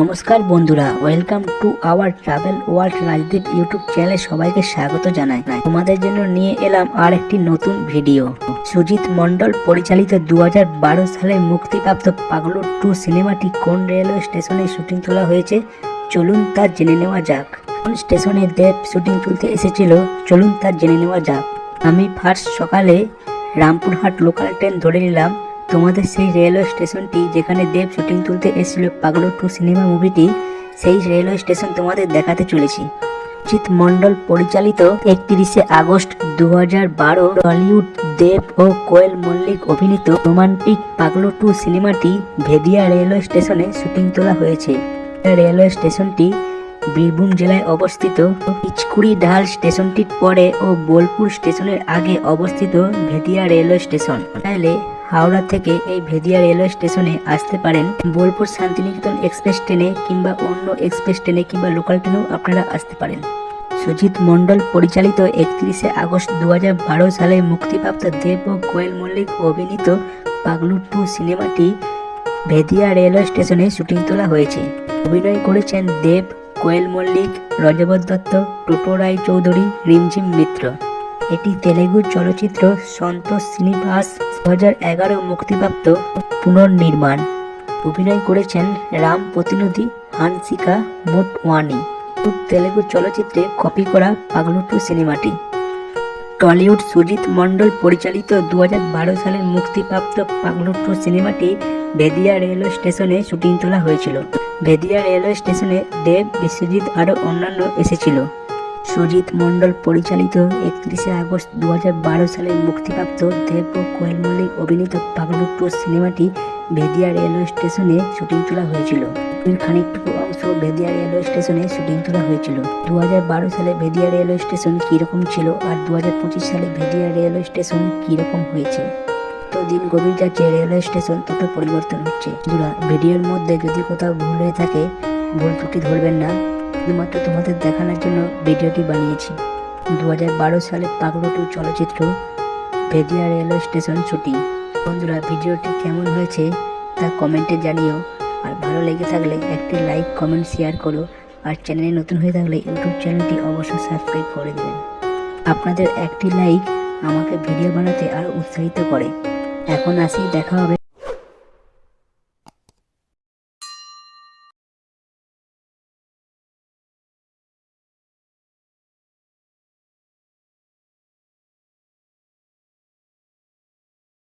নমস্কার বন্ধুরা welcome to our travel world Rajdeep YouTube চ্যানেলে সবাইকে স্বাগত জানাই। তোমাদের জন্য নিয়ে এলাম আর একটি নতুন ভিডিও সুজিত মন্ডল পরিচালিত দু হাজার বারো সালে মুক্তিপ্রাপ্ত পাগলু টু সিনেমাটি কোন রেলওয়ে স্টেশনে শুটিং তোলা হয়েছে? চলুন তা জেনে নেওয়া যাক। কোন স্টেশনে দেব শুটিং তুলতে এসেছিল? চলুন তা জেনে নেওয়া যাক। আমি ফার্স্ট সকালে রামপুরহাট লোকাল ট্রেন ধরে নিলাম। তোমাদের সেই রেলওয়ে স্টেশনটি যেখানে দেব শুটিং তুলতে এসেছিল পাগলো টু সিনেমা মুভিটি সেই রেলওয়ে স্টেশন তোমাদের দেখাতে চলেছি। জিৎ মণ্ডল পরিচালিত একত্রিশে আগস্ট দু বারো টলিউড দেব ও কোয়েল মল্লিক অভিনীত রোমান্টিক পাগলো টু সিনেমাটি ভেদিয়া রেলওয়ে স্টেশনে শুটিং তোলা হয়েছে। রেলওয়ে স্টেশনটি বীরভূম জেলায় অবস্থিত ইচকুড়ি ঢাল স্টেশনটির পরে ও বোলপুর স্টেশনের আগে অবস্থিত ভেদিয়া রেলওয়ে স্টেশন চাইলে হাওড়া থেকে এই ভেদিয়া রেলওয়ে স্টেশনে আসতে পারেন বোলপুর শান্তিনিকেতন এক্সপ্রেস ট্রেনে কিংবা অন্য এক্সপ্রেস ট্রেনে কিংবা লোকাল ট্রেনেও আপনারা আসতে পারেন। সুজিত মণ্ডল পরিচালিত একত্রিশে আগস্ট দু হাজার বারো সালে মুক্তিপ্রাপ্ত দেব ও কোয়েল মল্লিক অভিনীত পাগলু টু সিনেমাটি ভেদিয়া রেলওয়ে স্টেশনে শুটিং তোলা হয়েছে। অভিনয় করেছেন দেব কোয়েল মল্লিক, রজবত দত্ত, টোটো রায় চৌধুরী রিমঝিম মিত্র। এটি তেলেগু চলচ্চিত্র সন্তোষ শ্রীনিবাস দু হাজার এগারো মুক্তিপ্রাপ্ত পুনর্নির্মাণ। অভিনয় করেছেন রাম প্রতিনিধি হানসিকা মোটওয়ানি। তেলেগু চলচ্চিত্রে কপি করা পাগলু টু সিনেমাটি। টলিউড সুজিত মণ্ডল পরিচালিত দু হাজার বারো সালের মুক্তিপ্রাপ্ত পাগলু টু সিনেমাটি বেদিয়া রেলওয়ে স্টেশনে শুটিং তোলা হয়েছিল। বেদিয়া রেলওয়ে স্টেশনে দেব, বিশ্বজিৎ আরও অন্যান্য এসেছিল। সুজিত মণ্ডল পরিচালিত একত্রিশে আগস্ট দু হাজার বারো সালে মুক্তিপ্রাপ্ত দেব ও কোয়েল মল্লিক অভিনীত পাগলু টু সিনেমাটি ভেদিয়া রেলওয়ে স্টেশনে শুটিং তোলা হয়েছিল। খানিকটুকু অংশ ভেদিয়া রেলওয়ে স্টেশনে শুটিং তোলা হয়েছিল। দু হাজার বারো সালে ভেদিয়া রেলওয়ে স্টেশন কীরকম ছিল আর দু হাজার পঁচিশ সালে ভেদিয়া রেলওয়ে স্টেশন কীরকম হয়েছে? দিন গভীর যাচ্ছে, রেলওয়ে স্টেশন তত পরিবর্তন হচ্ছে। ভিডিওর মধ্যে যদি কোথাও ভুল হয়ে থাকে, ভুল ত্রুটি ধরবেন না। শুধুমাত্র তোমাদের দেখানোর জন্য ভিডিওটি বানিয়েছি। দু হাজার বারো সালে পাগলো টু চলচ্চিত্র ভেদিয়া রেলওয়ে স্টেশন শুটিং। বন্ধুরা, ভিডিওটি কেমন হয়েছে তা কমেন্টে জানিও। আর ভালো লেগে থাকলে একটি লাইক, কমেন্ট, শেয়ার করো। আর চ্যানেলে নতুন হয়ে থাকলে ইউটিউব চ্যানেলটি অবশ্যই সাবস্ক্রাইব করে দেবেন। আপনাদের একটি লাইক আমাকে ভিডিও বানাতে আরও উৎসাহিত করে। এখন আসি, দেখা হবে